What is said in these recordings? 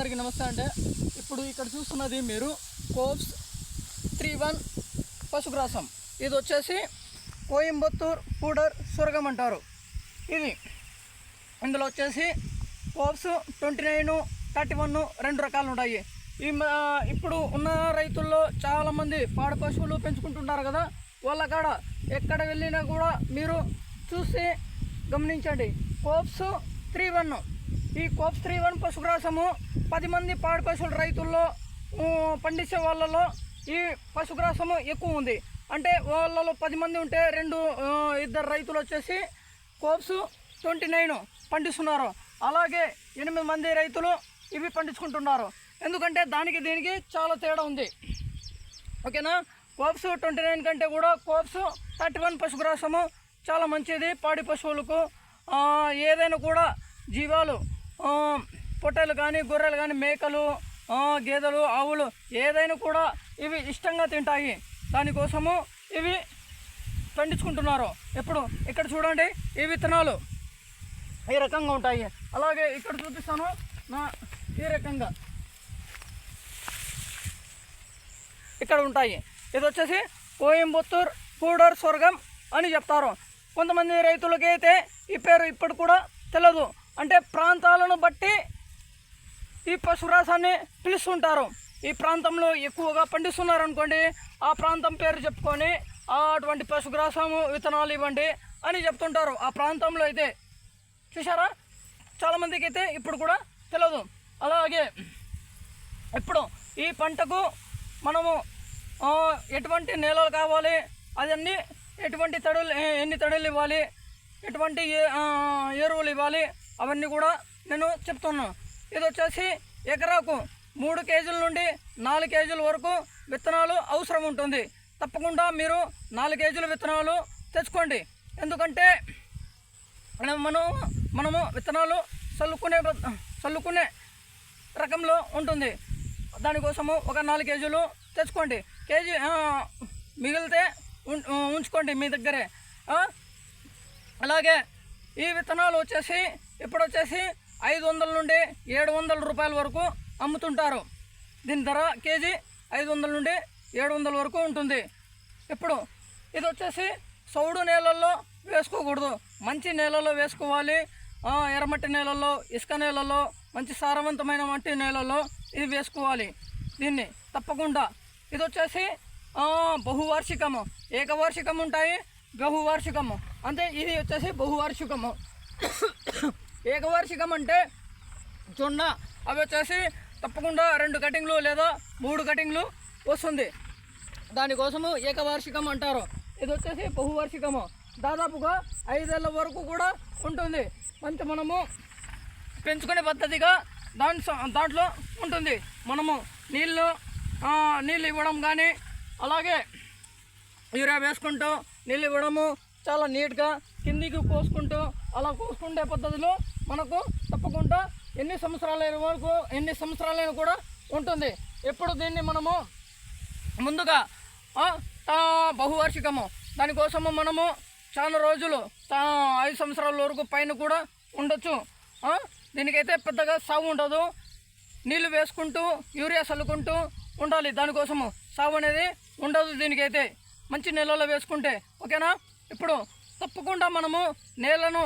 అందరికీ నమస్తే అంటే ఇప్పుడు ఇక్కడ చూస్తున్నది మీరు కోప్స్ త్రీ వన్ పశుగ్రాసం ఇది వచ్చేసి కోయంబత్తూర్ పూడర్ సురగం అంటారు. ఇది ఇందులో వచ్చేసి కోప్స్ ట్వంటీ నైన్ థర్టీ వన్ రెండు రకాలు ఉంటాయి. ఈ ఇప్పుడు ఉన్న రైతుల్లో చాలామంది పాడి పశువులు పెంచుకుంటున్నారు కదా వాళ్ళ కాడ ఎక్కడ వెళ్ళినా కూడా మీరు చూసి గమనించండి. కోప్స్ త్రీ వన్ ఈ కోప్ త్రీ వన్ పశుగ్రాసము పది మంది పాడి పశువుల రైతుల్లో పండించే వాళ్ళలో ఈ పశుగ్రాసము ఎక్కువ ఉంది. అంటే వాళ్ళలో పది మంది ఉంటే రెండు ఇద్దరు రైతులు వచ్చేసి కోప్స్ ట్వంటీ నైన్ పండిస్తున్నారు. అలాగే ఎనిమిది మంది రైతులు ఇవి పండించుకుంటున్నారు. ఎందుకంటే దానికి దీనికి చాలా తేడా ఉంది. ఓకేనా? కోప్స్ ట్వంటీ నైన్ కంటే కూడా కోప్స్ థర్టీ వన్ పశుగ్రాసము చాలా మంచిది. పాడి పశువులకు ఏదైనా కూడా జీవాలు పొట్టేలు కానీ గొర్రెలు కానీ మేకలు గేదెలు ఆవులు ఏదైనా కూడా ఇవి ఇష్టంగా తింటాయి. దానికోసము ఇవి పండించుకుంటున్నారు. ఎప్పుడు? ఇక్కడ చూడండి ఈ విత్తనాలు ఈ రకంగా ఉంటాయి. అలాగే ఇక్కడ చూపిస్తాను నా ఈ రకంగా. ఇక్కడ ఉంటాయి. ఇది వచ్చేసి కోయంబత్తూర్ కూడర్ స్వర్గం అని చెప్తారు. కొంతమంది రైతులకైతే ఈ పేరు ఇప్పుడు కూడా తెలియదు అంటే ప్రాంతాలను బట్టి ఈ పశురాసాన్ని పిలుస్తుంటారు. ఈ ప్రాంతంలో ఎక్కువగా పండిస్తున్నారు అనుకోండి ఆ ప్రాంతం పేరు చెప్పుకొని అటువంటి పశుగ్రాసము విత్తనాలు ఇవ్వండి అని చెప్తుంటారు. ఆ ప్రాంతంలో అయితే చూసారా చాలామందికి అయితే ఇప్పుడు కూడా తెలియదు అలాగే ఇప్పుడు ఈ పంటకు మనము ఎటువంటి నేలలు కావాలి అదన్నీ ఎటువంటి తడులు ఎన్ని తడులు ఇవ్వాలి ఎటువంటి ఎరువులు ఇవ్వాలి అవన్నీ కూడా నేను చెప్తున్నాను. ఇది వచ్చేసి ఎకరాకు మూడు కేజీల నుండి నాలుగు కేజీల వరకు విత్తనాలు అవసరం ఉంటుంది. తప్పకుండా మీరు నాలుగు కేజీల విత్తనాలు తెచ్చుకోండి. ఎందుకంటే మనం మనము విత్తనాలు చల్లుకునే చల్లుకునే రకంలో ఉంటుంది. దానికోసము ఒక నాలుగు కేజీలు తెచ్చుకోండి. కేజీ మిగిలితే ఉం- ఉంచుకోండి మీ దగ్గరే. అలాగే ఈ విత్తనాలు వచ్చేసి ఇప్పుడు వచ్చేసి ఐదు వందల నుండి ఏడు వందల రూపాయల వరకు అమ్ముతుంటారు. దీని ధర కేజీ ఐదు వందల నుండి ఏడు వందల వరకు ఉంటుంది. ఇప్పుడు ఇది వచ్చేసి సౌడు నేలల్లో వేసుకోకూడదు. మంచి నేలలో వేసుకోవాలి. ఎర్రమట్టి నేలల్లో ఇసుక నేలల్లో మంచి సారవంతమైన మట్టి నేలల్లో ఇది వేసుకోవాలి. దీన్ని తప్పకుండా. ఇది వచ్చేసి బహువార్షికము. ఏకవార్షికం ఉంటాయి బహువార్షికము. అంటే ఇది వచ్చేసి బహువార్షికము. ఏకవార్షికం అంటే జొన్న. అవి వచ్చేసి తప్పకుండా రెండు కటింగ్లు లేదా మూడు కటింగ్లు వస్తుంది. దానికోసము ఏకవార్షికం అంటారు ఇది వచ్చేసి బహువార్షికము. దాదాపుగా ఐదేళ్ళ వరకు కూడా ఉంటుంది. మంచి మనము పెంచుకునే పద్ధతిగా దాని దాంట్లో ఉంటుంది. మనము నీళ్ళు నీళ్ళు ఇవ్వడం కానీ అలాగే యూరియా వేసుకుంటూ నీళ్ళు ఇవ్వడము చాలా నీట్గా కిందికి పోసుకుంటూ అలా కూర్చుండే పద్ధతిలో మనకు తప్పకుండా ఎన్ని సంవత్సరాలైన వరకు ఎన్ని సంవత్సరాలైనా కూడా ఉంటుంది. ఎప్పుడు దీన్ని మనము ముందుగా బహువార్షికము. దానికోసము మనము చాలా రోజులు ఐదు సంవత్సరాల వరకు పైన కూడా ఉండొచ్చు. దీనికైతే పెద్దగా సాగు ఉండదు. నీళ్ళు వేసుకుంటూ యూరియా చల్లుకుంటూ ఉండాలి. దానికోసము సాగు అనేది ఉండదు దీనికైతే. మంచి నెలలో వేసుకుంటే ఓకేనా? ఇప్పుడు తప్పకుండా మనము నేలను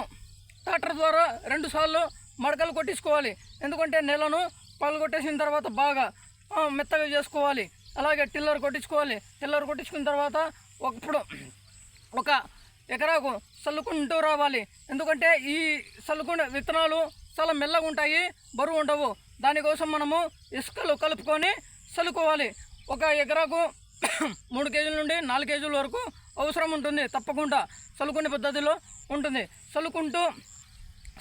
ట్రాక్టర్ ద్వారా రెండు సార్లు మడకలు కొట్టించుకోవాలి. ఎందుకంటే నేలను పళ్ళు కొట్టేసిన తర్వాత బాగా మెత్తగా చేసుకోవాలి. అలాగే టిల్లర్ కొట్టించుకోవాలి. టిల్లర్ కొట్టించుకున్న తర్వాత ఒకప్పుడు ఒక ఎకరాకు చల్లుకుంటూ రావాలి. ఎందుకంటే ఈ చల్లుకునే విత్తనాలు చాలా మెల్లగా ఉంటాయి బరువు ఉండవు. దానికోసం మనము ఇసుకలు కలుపుకొని చల్లుకోవాలి ఒక ఎకరాకు మూడు కేజీల నుండి నాలుగు కేజీల వరకు అవసరం ఉంటుంది. తప్పకుండా చల్లుకునే పద్ధతిలో ఉంటుంది. చల్లుకుంటూ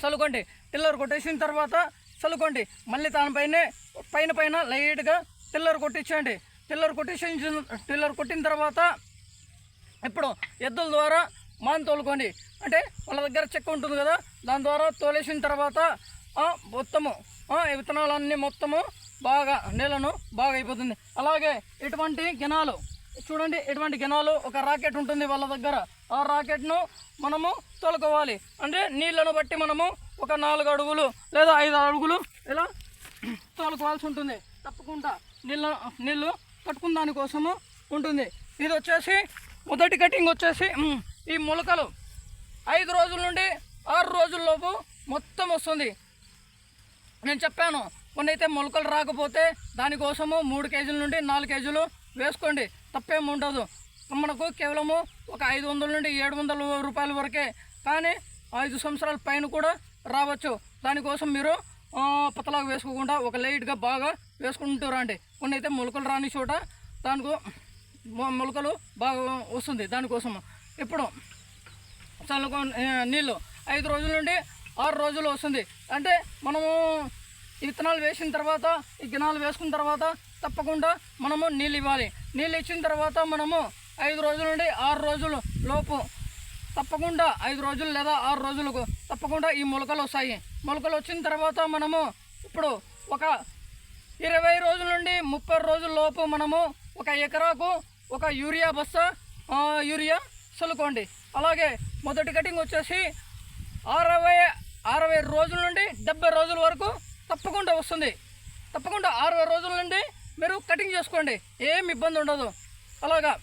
చల్లుకోండి. టిల్లర్ కొట్టేసిన తర్వాత చల్లుకోండి. మళ్ళీ దానిపైనే పైన పైన లైట్గా పిల్లర్ కొట్టించండి. పిల్లర్ కొట్టించిన టిల్లర్ కొట్టిన తర్వాత ఇప్పుడు ఎద్దుల ద్వారా మాన్ తోలుకోండి. అంటే వాళ్ళ దగ్గర చెక్క ఉంటుంది కదా దాని ద్వారా తోలేసిన తర్వాత మొత్తము విత్తనాలన్నీ మొత్తము బాగా నేలను బాగా అయిపోతుంది. అలాగే ఇటువంటి గినాలు చూడండి ఇటువంటి గినాలు ఒక రాకెట్ ఉంటుంది వాళ్ళ దగ్గర. ఆ రాకెట్ను మనము తోలుకోవాలి. అంటే నీళ్ళను బట్టి మనము ఒక నాలుగు అడుగులు లేదా ఐదు అడుగులు ఇలా తోల తొలకోవాల్సి ఉంటుంది. తప్పకుండా నీళ్ళు నీళ్ళు కట్టుకున్న దానికోసము ఉంటుంది. ఇది వచ్చేసి మొదటి కటింగ్ వచ్చేసి ఈ మొలకలు. ఐదు రోజుల నుండి ఆరు రోజుల్లోపు మొత్తం వస్తుంది. నేను చెప్పాను కొన్ని అయితే మొలకలు రాకపోతే దానికోసము మూడు కేజీల నుండి నాలుగు కేజీలు వేసుకోండి. తప్పేం ఉండదు. మనకు కేవలము ఒక ఐదు వందల నుండి ఏడు వందల రూపాయల వరకే. కానీ ఐదు సంవత్సరాల పైన కూడా రావచ్చు. దానికోసం మీరు పతలాగా వేసుకోకుండా ఒక లైట్గా బాగా వేసుకుంటూ రండి. కొన్ని అయితే మొలకలు రాని చోట దానికి మొలకలు బాగా వస్తుంది దానికోసం ఇప్పుడు చల్లుకో నీళ్ళు ఐదు రోజుల నుండి ఆరు రోజులు వస్తుంది. అంటే మనము విత్తనాలు వేసిన తర్వాత ఈ గినాలు వేసుకున్న తర్వాత తప్పకుండా మనము నీళ్ళు ఇవ్వాలి. నీళ్ళు ఇచ్చిన తర్వాత మనము ఐదు రోజుల నుండి ఆరు రోజులు లోపు తప్పకుండా ఐదు రోజులు లేదా ఆరు రోజులకు తప్పకుండా ఈ మొలకలు వస్తాయి. మొలకలు వచ్చిన తర్వాత మనము ఇప్పుడు ఒక ఇరవై రోజుల నుండి ముప్పై రోజుల లోపు మనము ఒక ఎకరాకు ఒక యూరియా బస్తా యూరియా చల్లుకోండి. అలాగే మొదటి కటింగ్ వచ్చేసి అరవై అరవై రోజుల నుండి డెబ్బై రోజుల వరకు తప్పకుండా వస్తుంది. తప్పకుండా అరవై రోజుల నుండి మీరు కటింగ్ చేసుకోండి. ఏం ఇబ్బంది ఉండదు. అలాగా.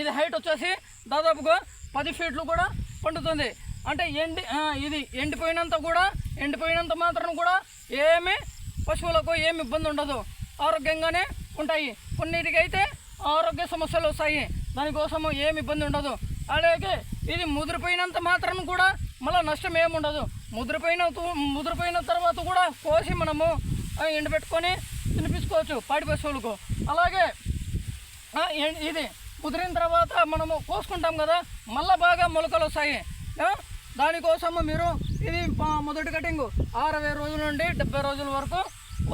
ఇది హైట్ వచ్చేసి దాదాపుగా పది ఫీట్లు కూడా పండుతుంది. అంటే ఎండి ఇది ఎండిపోయినంత కూడా ఎండిపోయినంత మాత్రం కూడా ఏమి పశువులకు ఏమి ఇబ్బంది ఉండదు. ఆరోగ్యంగానే ఉంటాయి. కొన్నిటికైతే ఆరోగ్య సమస్యలు వస్తాయి. దానికోసము ఏమి ఇబ్బంది ఉండదు. అలాగే ఇది ముదిరిపోయినంత మాత్రం కూడా మళ్ళీ నష్టం ఏమి ఉండదు. ముదిరిపోయిన ముదిరిపోయిన తర్వాత కూడా కోసి మనము ఎండబెట్టుకొని తినిపించుకోవచ్చు పాడి పశువులకు అలాగే ఇది కుదిరిన తర్వాత మనము కోసుకుంటాం కదా మళ్ళీ బాగా మొలకలు వస్తాయి. దానికోసము మీరు ఇది మొదటి కటింగ్ అరవై రోజుల నుండి డెబ్బై రోజుల వరకు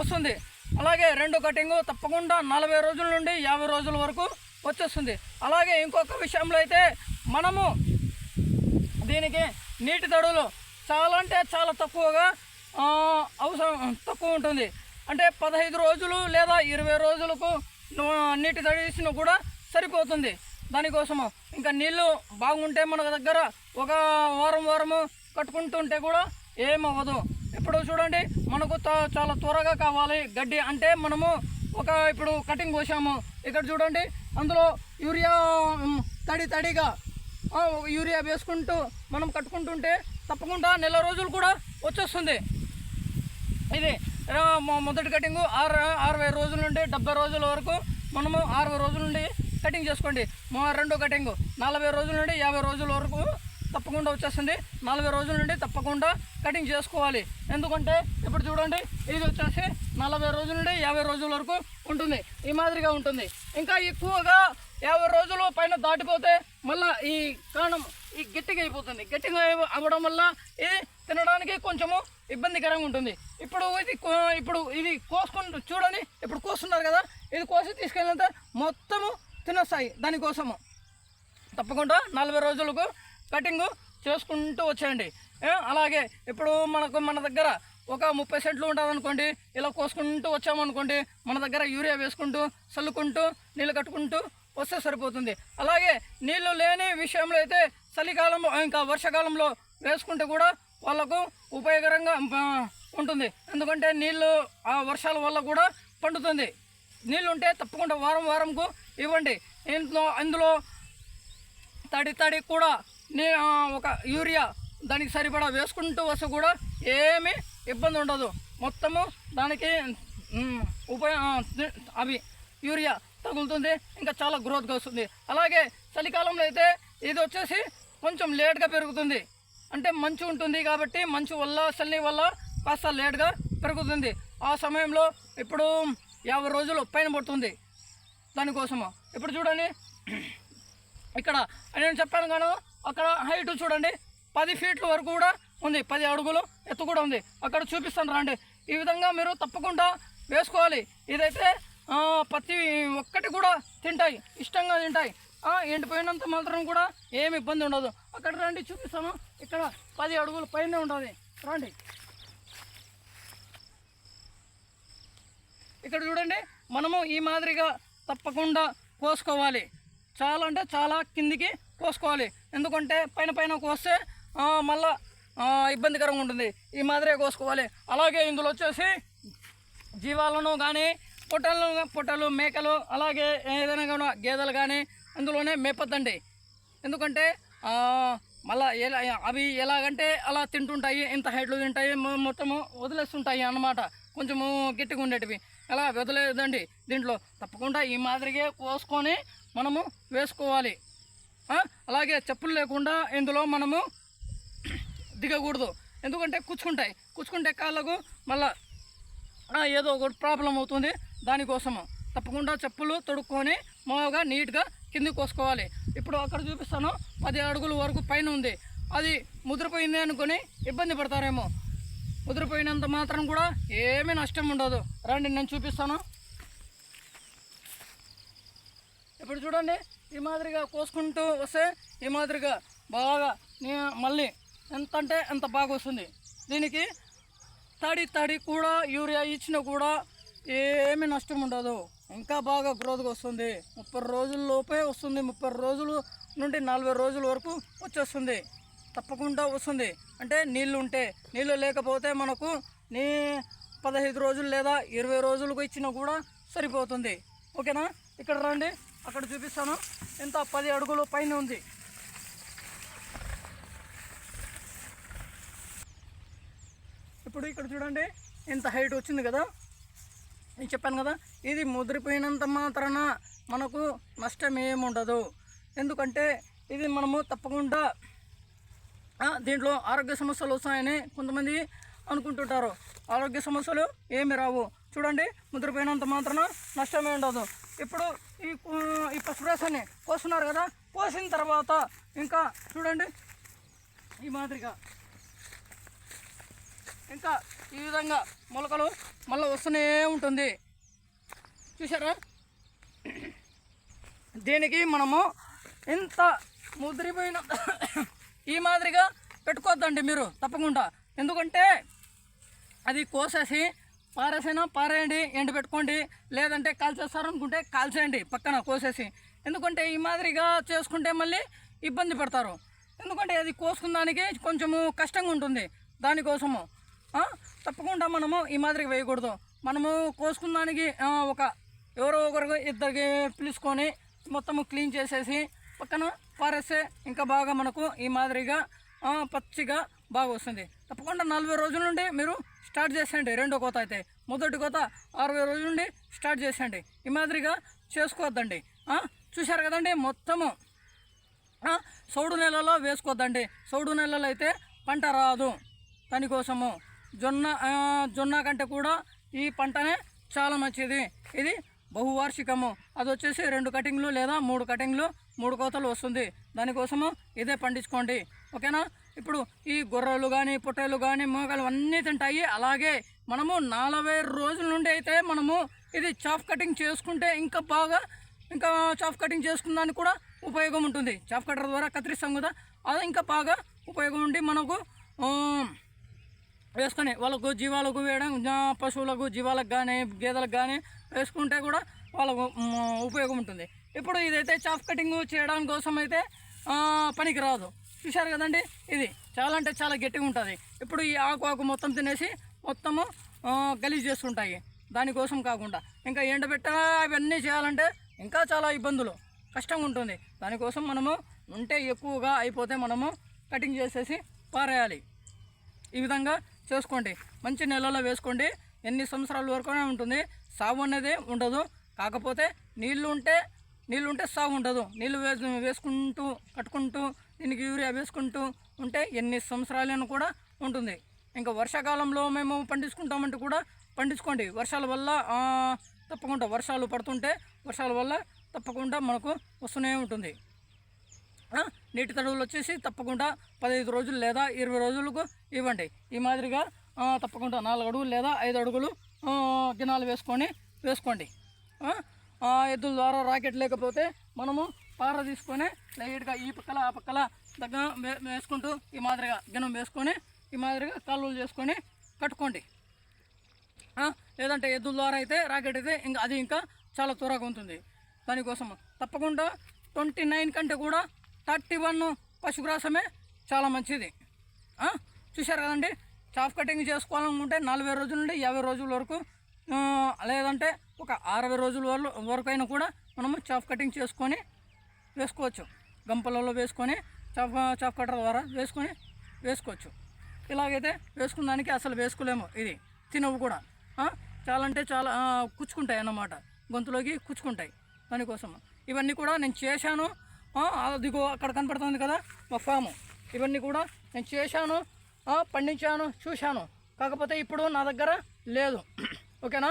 వస్తుంది. అలాగే రెండో కటింగు తప్పకుండా నలభై రోజుల నుండి యాభై రోజుల వరకు వచ్చేస్తుంది. అలాగే ఇంకొక విషయంలో అయితే మనము దీనికి నీటి తడులు చాలా అంటే చాలా తక్కువగా అవసరం తక్కువ ఉంటుంది. అంటే పదహైదు రోజులు లేదా ఇరవై రోజులకు నీటి తడిసిన కూడా సరిపోతుంది. దానికోసము ఇంకా నీళ్ళు బాగుంటే మన దగ్గర ఒక వారం వారము కట్టుకుంటుంటే కూడా ఏమవ్వదు ఇప్పుడు చూడండి మనకు చాలా త్వరగా కావాలి గడ్డి. అంటే మనము ఒక ఇప్పుడు కటింగ్ పోసాము. ఇక్కడ చూడండి అందులో యూరియా తడి తడిగా యూరియా వేసుకుంటూ మనం కట్టుకుంటుంటే తప్పకుండా నెల రోజులు కూడా వచ్చేస్తుంది. ఇది మొదటి కటింగ్ ఆరు అరవై రోజుల నుండి డెబ్బై రోజుల వరకు మనము అరవై రోజుల నుండి కటింగ్ చేసుకోండి. మా రెండో కటింగ్ నలభై రోజుల నుండి యాభై రోజుల వరకు తప్పకుండా వచ్చేస్తుంది. నలభై రోజుల నుండి తప్పకుండా కటింగ్ చేసుకోవాలి. ఎందుకంటే ఇప్పుడు చూడండి ఇది వచ్చేసి నలభై రోజుల నుండి యాభై రోజుల వరకు ఉంటుంది. ఈ మాదిరిగా ఉంటుంది. ఇంకా ఎక్కువగా యాభై రోజులు పైన దాటిపోతే మళ్ళీ ఈ కారణం ఈ గట్టిగా అయిపోతుంది. గట్టిగా అవ్వడం వల్ల ఇది తినడానికి కొంచెము ఇబ్బందికరంగా ఉంటుంది. ఇప్పుడు ఇది ఇప్పుడు ఇది కోసుకుంటూ చూడండి ఇప్పుడు కోస్తున్నారు కదా ఇది కోసి తీసుకెళ్ళినంత మొత్తము తినొస్తాయి దానికోసము. తప్పకుండా నలభై రోజులకు కటింగ్ చేసుకుంటూ వచ్చేయండి. అలాగే ఇప్పుడు మనకు మన దగ్గర ఒక ముప్పై సెంట్లు ఉంటుందనుకోండి ఇలా కోసుకుంటూ వచ్చామనుకోండి మన దగ్గర యూరియా వేసుకుంటూ చల్లుకుంటూ నీళ్ళు కట్టుకుంటూ వస్తే సరిపోతుంది. అలాగే నీళ్ళు లేని విషయంలో అయితే చలికాలం ఇంకా వర్షాకాలంలో వేసుకుంటే కూడా వాళ్ళకు ఉపయోగకరంగా ఉంటుంది. ఎందుకంటే నీళ్ళు ఆ వర్షాల వల్ల కూడా పండుతుంది. నీళ్ళు ఉంటే తప్పకుండా వారం వారంకు ఇవ్వండి. ఇంట్లో అందులో తడి తడి కూడా నీ ఒక యూరియా దానికి సరిపడా వేసుకుంటూ వస్తే కూడా ఏమీ ఇబ్బంది ఉండదు. మొత్తము దానికి మ్, అవి యూరియా తగులుతుంది ఇంకా చాలా గ్రోత్గా వస్తుంది. అలాగే చలికాలంలో అయితే ఇది వచ్చేసి కొంచెం లేట్గా పెరుగుతుంది. అంటే మంచు ఉంటుంది కాబట్టి మంచు వల్ల చల్లి వల్ల కాస్త లేట్గా పెరుగుతుంది. ఆ సమయంలో ఇప్పుడు యాభై రోజులు పైన పడుతుంది. దానికోసము. ఇప్పుడు చూడండి. ఇక్కడ నేను చెప్పాను కానీ అక్కడ హైట్ చూడండి. పది ఫీట్ల వరకు కూడా ఉంది. పది అడుగులు ఎత్తు కూడా ఉంది. అక్కడ చూపిస్తాను రండి. ఈ విధంగా మీరు తప్పకుండా వేసుకోవాలి. ఇదైతే ప్రతి ఒక్కటి కూడా తింటాయి. ఇష్టంగా తింటాయి. ఎండిపోయినంత మాత్రం కూడా ఏమి ఇబ్బంది ఉండదు. అక్కడ రండి చూపిస్తాను. ఇక్కడ పది అడుగుల పైన ఉంటుంది. రండి. ఇక్కడ చూడండి మనము ఈ మాదిరిగా తప్పకుండా కోసుకోవాలి. చాలా అంటే చాలా కిందికి కోసుకోవాలి. ఎందుకంటే పైన పైన కోస్తే మళ్ళా ఇబ్బందికరంగా ఉంటుంది. ఈ మాదిరిగా కోసుకోవాలి. అలాగే ఇందులో వచ్చేసి జీవాలను కానీ పొట్టలు పొట్టలు మేకలు అలాగే ఏదైనా కానీ గేదెలు కానీ అందులోనే మేపద్దండి. ఎందుకంటే మళ్ళీ ఎలా అవి ఎలాగంటే అలా తింటుంటాయి ఇంత హైట్లు తింటాయి మొత్తము వదిలేస్తుంటాయి అన్నమాట. కొంచెము గట్టిగా ఉండేటివి. అలా వదిలేదండి దీంట్లో. తప్పకుండా ఈ మాదిరిగే కోసుకొని మనము వేసుకోవాలి. అలాగే చెప్పులు లేకుండా ఇందులో మనము దిగకూడదు. ఎందుకంటే కూర్చుకుంటాయి కూర్చుకుంటే కాళ్ళకు మళ్ళా ఏదో ఒకటి ప్రాబ్లం అవుతుంది దానికోసము. తప్పకుండా చెప్పులు తొడుక్కొని మామూలుగా నీట్గా కిందికి కోసుకోవాలి. ఇప్పుడు అక్కడ చూపిస్తాను పది అడుగుల వరకు పైన ఉంది. అది ముద్రపోయింది అనుకొని ఇబ్బంది పడతారేమో. ముద్రపోయినంత మాత్రం కూడా ఏమీ నష్టం ఉండదు. రండి నేను చూపిస్తాను. ఇప్పుడు చూడండి ఈ మాదిరిగా కోసుకుంటూ వస్తే ఈ మాదిరిగా బాగా మళ్ళీ ఎంత అంటే ఎంత బాగా వస్తుంది. దీనికి తడి తడి కూడా యూరియా ఇచ్చినా కూడా ఏమీ నష్టం ఉండదు. ఇంకా బాగా గ్రోత్గా వస్తుంది. ముప్పై రోజుల లోపే వస్తుంది. ముప్పై రోజులు నుండి నలభై రోజుల వరకు వచ్చేస్తుంది. తప్పకుండా వస్తుంది. అంటే నీళ్ళు ఉంటే నీళ్ళు లేకపోతే మనకు నీ పదహైదు రోజులు లేదా ఇరవై రోజులకు ఇచ్చినా కూడా సరిపోతుంది. ఓకేనా? ఇక్కడ రండి. అక్కడ చూపిస్తాను. ఇంత పది అడుగులు పైన ఉంది. ఇప్పుడు ఇక్కడ చూడండి. ఇంత హైట్ వచ్చింది కదా? నేను చెప్పాను కదా ఇది ముదిరిపోయినంత మాత్రాన మనకు నష్టం ఏముండదు ఎందుకంటే ఇది మనము తప్పకుండా దీంట్లో ఆరోగ్య సమస్యలు వస్తాయని కొంతమంది అనుకుంటుంటారు. ఆరోగ్య సమస్యలు ఏమి రావు. చూడండి ముద్రపోయినంత మాత్రాన నష్టమే ఉండదు. ఇప్పుడు ఈ ఈ పసుపురాసాన్ని కోస్తున్నారు కదా కోసిన తర్వాత ఇంకా చూడండి ఈ మాదిరిగా ఇంకా ఈ విధంగా మొలకలు మళ్ళీ వస్తూనే ఉంటుంది. చూసారా దీనికి మనము ఇంత ముద్రిపోయిన ఈ మాదిరిగా పెట్టుకోవద్దండి మీరు తప్పకుండా. ఎందుకంటే అది కోసేసి పారేసైనా పారేయండి ఎండ పెట్టుకోండి లేదంటే కాల్చేస్తారు అనుకుంటే కాల్చేయండి పక్కన కోసేసి. ఎందుకంటే ఈ మాదిరిగా చేసుకుంటే మళ్ళీ ఇబ్బంది పడతారు. ఎందుకంటే అది కోసుకున్న దానికి కొంచెము కష్టంగా ఉంటుంది దానికోసము. తప్పకుండా మనము ఈ మాదిరిగా వేయకూడదు. మనము కోసుకున్నానికి ఒక ఎవరో ఒకరు ఇద్దరికి పిలుచుకొని మొత్తము క్లీన్ చేసేసి పక్కన పారేస్తే ఇంకా బాగా మనకు ఈ మాదిరిగా పచ్చిగా బాగా వస్తుంది. తప్పకుండా నలభై రోజుల నుండి మీరు స్టార్ట్ చేసేయండి. రెండో కోత అయితే మొదటి కోత అరవై రోజుల నుండి స్టార్ట్ చేసేయండి. ఈ మాదిరిగా చేసుకోవద్దండి. చూశారు కదండి మొత్తము. సౌడు నెలలో వేసుకోవద్దండి. సౌడు నెలలో అయితే పంట రాదు. దానికోసము జొన్న జొన్న కంటే కూడా ఈ పంటనే చాలా మంచిది. ఇది బహువార్షికము. అది వచ్చేసి రెండు కటింగ్లు లేదా మూడు కటింగ్లు మూడు కోతలు వస్తుంది. దానికోసము ఇదే పండించుకోండి. ఓకేనా? ఇప్పుడు ఈ గొర్రెలు కానీ పొట్టేలు కానీ మోగలు అన్నీ తింటాయి. అలాగే మనము నలభై రోజుల నుండి అయితే మనము ఇది చాఫ్ కటింగ్ చేసుకుంటే ఇంకా బాగా ఇంకా చాఫ్ కటింగ్ చేసుకున్నానికి కూడా ఉపయోగం ఉంటుంది. చాఫ్ కటర్ ద్వారా కత్తిరిస్తాం కదా అది ఇంకా బాగా ఉపయోగం ఉండి మనకు వేసుకొని వాళ్ళకు జీవాలకు వేయడం పశువులకు జీవాలకు కానీ గేదెలకు కానీ వేసుకుంటే కూడా వాళ్ళకు ఉపయోగం ఉంటుంది. ఇప్పుడు ఇదైతే చాఫ్ కటింగ్ చేయడం కోసం అయితే పనికి రాదు. చూశారు కదండి? ఇది చాలా అంటే చాలా గట్టిగా ఉంటుంది. ఇప్పుడు ఈ ఆకు ఆకు మొత్తం తినేసి మొత్తము గలీజ్ చేస్తుంటాయి దానికోసం కాకుండా. ఇంకా ఎండబెట్ట అవన్నీ చేయాలంటే ఇంకా చాలా ఇబ్బందులు కష్టంగా ఉంటుంది. దానికోసం మనము ఉంటే ఎక్కువగా అయిపోతే మనము కటింగ్ చేసేసి పారేయాలి. ఈ విధంగా చేసుకోండి. మంచి నెలలో వేసుకోండి. ఎన్ని సంవత్సరాల వరకునే ఉంటుంది. సాగు అనేది ఉండదు. కాకపోతే నీళ్ళు ఉంటే నీళ్ళు ఉంటే సాగు ఉండదు. నీళ్ళు వే వేసుకుంటూ కట్టుకుంటూ దీనికి యూరియా వేసుకుంటూ ఉంటే ఎన్ని సంవత్సరాలైనా కూడా ఉంటుంది. ఇంకా వర్షాకాలంలో మేము పండించుకుంటామంటే కూడా పండించుకోండి. వర్షాల వల్ల తప్పకుండా వర్షాలు పడుతుంటే వర్షాల వల్ల తప్పకుండా మనకు వస్తూనే ఉంటుంది. నీటి తడువులు వచ్చేసి తప్పకుండా పదహైదు రోజులు లేదా ఇరవై రోజులకు ఇవ్వండి. ఈ మాదిరిగా తప్పకుండా నాలుగు అడుగులు లేదా ఐదు అడుగులు ఆ, గినాలు వేసుకొని వేసుకోండి. ఎద్దుల ద్వారా రాకెట్ లేకపోతే మనము పార తీసుకొని లైట్గా ఈ పక్కల ఆ పక్కల దగ్గర వేసుకుంటూ ఈ మాదిరిగా గినం వేసుకొని ఈ మాదిరిగా కళ్ళు చేసుకొని కట్టుకోండి. లేదంటే ఎద్దుల ద్వారా అయితే రాకెట్ అయితే ఇంకా అది ఇంకా చాలా త్వరగా ఉంటుంది. దానికోసం తప్పకుండా ట్వంటీ నైన్ కంటే కూడా థర్టీ వన్ పశుగ్రాసమే చాలా మంచిది. చూశారు కదండి? చాఫ్ కటింగ్ చేసుకోవాలనుకుంటే నలభై రోజుల నుండి యాభై రోజుల వరకు లేదంటే ఒక అరవై రోజుల వరకు అయినా కూడా మనము చాఫ్ కటింగ్ చేసుకొని వేసుకోవచ్చు. గంపలలో వేసుకొని చాఫ్ చాఫ్ కట్టర్ ద్వారా వేసుకొని వేసుకోవచ్చు. ఇలాగైతే వేసుకున్న దానికి అసలు వేసుకోలేము ఇది. తినవు కూడా. చాలా అంటే చాలా కుచ్చుకుంటాయి అన్నమాట. గొంతులోకి కుచ్చుకుంటాయి దానికోసం. ఇవన్నీ కూడా నేను చేశాను. అదిగో అక్కడ కనపడుతుంది కదా మా ఫాము. ఇవన్నీ కూడా నేను చేశాను పండించాను చూశాను. కాకపోతే ఇప్పుడు నా దగ్గర లేదు. ఓకేనా?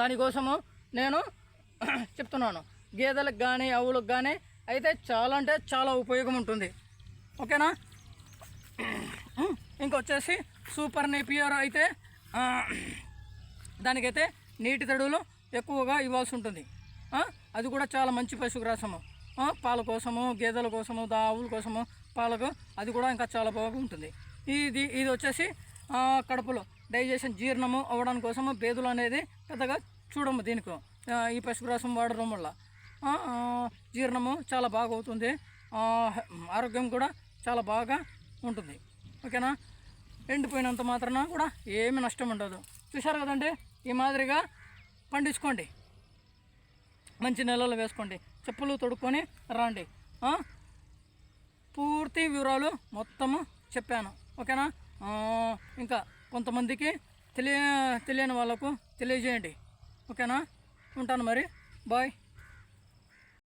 దానికోసము నేను చెప్తున్నాను. గేదెలకు కానీ ఆవులకు కానీ అయితే చాలా అంటే చాలా ఉపయోగం ఉంటుంది. ఓకేనా? ఇంకొచ్చేసి సూపర్ నేపియర్ అయితే దానికైతే నీటి తడువులు ఎక్కువగా ఇవ్వాల్సి ఉంటుంది. అది కూడా చాలా మంచి పశుగ్రాసము. పాల కోసము గేదెల కోసము దా ఆవుల కోసము పాలకు అది కూడా ఇంకా చాలా బాగుంటుంది. ఇది ఇది వచ్చేసి కడుపులో డైజెషన్ జీర్ణము అవ్వడానికి కోసము బేదులు అనేది పెద్దగా చూడము దీనికి. ఈ పశుగ్రాసం వాడడం వల్ల. జీర్ణము చాలా బాగా అవుతుంది. ఆరోగ్యం కూడా చాలా బాగా ఉంటుంది. ఓకేనా? ఎండిపోయినంత మాత్రాన కూడా ఏమి నష్టం ఉండదు. చూసారు కదండి? ఈ మాదిరిగా పండించుకోండి. మంచి నెలలు వేసుకోండి. చెప్పులు తొడుక్కొని రండి. పూర్తి వివరాలు మొత్తము చెప్పాను. ఓకేనా? ఇంకా కొంతమందికి తెలియ తెలియని వాళ్ళకు తెలియజేయండి. ఓకేనా? ఉంటాను మరి. బాయ్.